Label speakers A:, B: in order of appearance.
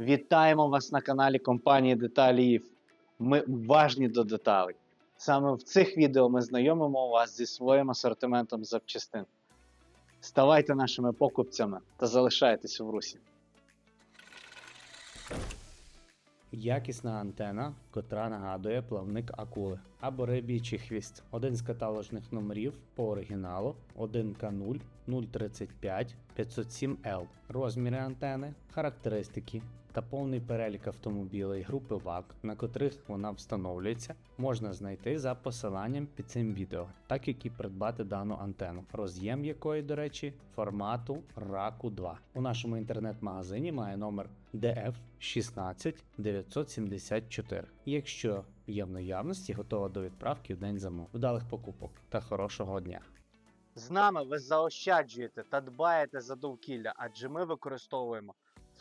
A: Вітаємо вас на каналі компанії Деталіїв. Ми уважні до деталей. Саме в цих відео ми знайомимо вас зі своїм асортиментом запчастин. Ставайте нашими покупцями та залишайтесь в русі. Якісна антена, котра нагадує плавник акули або рибічий хвіст. Один з каталожних номерів по оригіналу 1К0 035 507L. Розміри антени, характеристики та повний перелік автомобілей групи ВАК, на котрих вона встановлюється, можна знайти за посиланням під цим відео, так як і придбати дану антенну, роз'єм якої, до речі, формату RACU 2. У нашому інтернет-магазині має номер DF 16 974. Якщо є в наявності, готова до відправки в день замов. Вдалих покупок та хорошого дня! З нами ви заощаджуєте та дбаєте за довкілля, адже ми використовуємо